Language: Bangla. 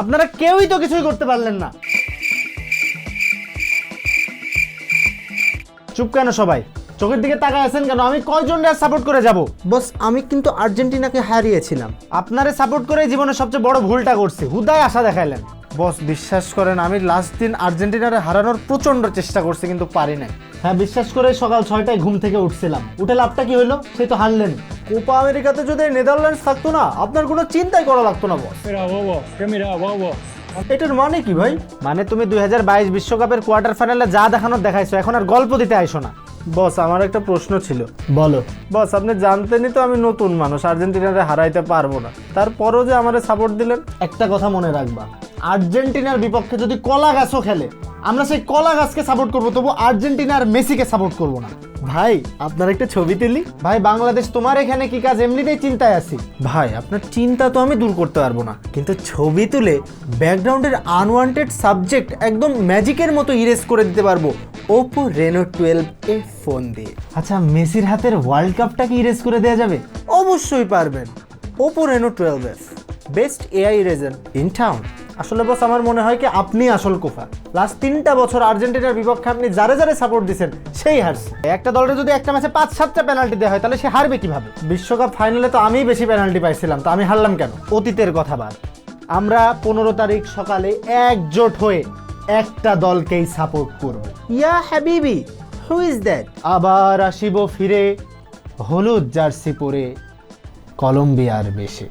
আপনারা কেউই তো কিছুই করতে পারলেন না। চুপ কেন সবাই? চোখের দিকে তাকায় আছেন কেন? আমি কয়জন রে সাপোর্ট করে যাব? বস আমি কিন্তু আর্জেন্টিনাকে হারিয়েছিলাম। আপনারে সাপোর্ট করে জীবনের সবচেয়ে বড় ভুলটা করছি। হুদায় আশা দেখাইলেন। বস বিশ্বাস করেন আমি লাস্ট দিন আর্জেন্টিনারে হারানোর প্রচণ্ড চেষ্টা করছি কিন্তু পারি নাই। হ্যাঁ বিশ্বাস করে সকাল ছয়টায় ঘুম থেকে উঠছিলাম। উঠে লাভটা কি হলো? সে তো হারলেন। কোপা আমেরিকাতে যদি নেদারল্যান্ডস থাকতো না আপনার কোনো চিন্তাই করা লাগতো না বস. এটার মানে কি ভাই? মানে তুমি দুই হাজার বাইশ বিশ্বকাপের কোয়ার্টার ফাইনালে যা দেখানোর দেখাইছো এখন আর গল্প দিতে আইসো না। বস আমার একটা প্রশ্ন ছিল। বলো। বস আপনি জানতেনই তো আমি নতুন মানুষ আর্জেন্টিনারে হারাইতে পারব না। তারপরও যে আমারে সাপোর্ট দিলেন? একটা কথা মনে রাখবা আর্জেন্টিনার বিপক্ষে যদি কলা গাছও খেলে আমরা সেই কলা গাছকে সাপোর্ট করব তবু আর্জেন্টিনার মেসিকে সাপোর্ট করব না। ভাই আপনার একটা ছবি তুলি। ভাই বাংলাদেশ তোমার এখানে কি কাজ? এমনিতেই চিন্তায় আছি। ভাই আপনার চিন্তা তো আমি দূর করতে পারব না। কিন্তু ছবি তুলে ব্যাকগ্রাউন্ডের আনওয়ান্টেড সাবজেক্ট একদম ম্যাজিকের মতো ইরেজ করে দিতে পারব। ওপো রেনো টুয়েলভ এ ফোন দিয়ে। আচ্ছা মেসির হাতের ওয়ার্ল্ড কাপটা কি ইরেজ করে দেওয়া যাবে? অবশ্যই পারবেন। Oppo Reno twelve F best AI eraser in town আসলে বস আমার মনে হয় কি আপনি আসল কোফা। লাস্ট তিনটা বছর আর্জেন্টিনার বিপক্ষে আপনি যারে যারে সাপোর্ট দিচ্ছেন সেই হারছে। একটা দলের যদি একটা ম্যাচে পাঁচ, সাতটা পেনাল্টি দেওয়া হয়, তাহলে সে হারবে কীভাবে? বিশ্বকাপ ফাইনালে তো আমিই বেশি পেনাল্টি পাইছিলাম, তো আমি হারলাম কেন? অতীতের কথা বাদ। আমরা পনেরো তারিখ সকালে একজোট হয়ে একটা দলকেই সাপোর্ট করব। ইয়া হাবিবি হু ইজ দ্যাট আবার আসিব ফিরে, হলুদ জার্সি পরে কলম্বিয়ার বেশে